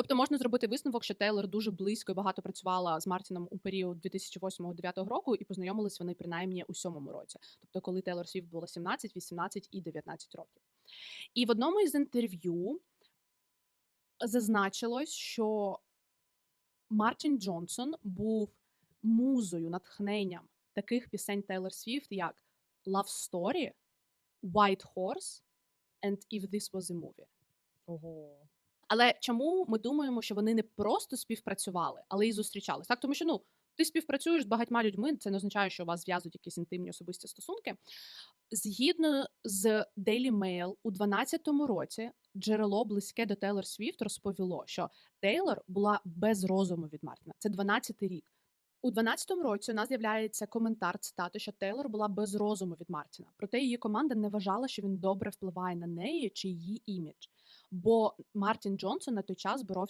Тобто можна зробити висновок, що Тейлор дуже близько і багато працювала з Мартіном у період 2008-2009 року, і познайомились вони принаймні у сьомому році. Тобто, коли Тейлор Свіфт було 17, 18 і 19 років. І в одному із інтерв'ю зазначилось, що Мартін Джонсон був музою, натхненням таких пісень Тейлор Свіфт, як Love Story, White Horse and If This Was a Movie. Ого. Але чому ми думаємо, що вони не просто співпрацювали, але й зустрічались? Так, тому що ну ти співпрацюєш з багатьма людьми, це не означає, що у вас зв'язують якісь інтимні особисті стосунки. Згідно з Daily Mail, у 12-му році джерело близьке до Тейлор Свіфт розповіло, що Тейлор була без розуму від Мартіна. Це 12-й рік. У 12-му році у нас з'являється коментар цитати, що Тейлор була без розуму від Мартіна. Проте її команда не вважала, що він добре впливає на неї чи її імідж. Бо Мартін Джонсон на той час боровся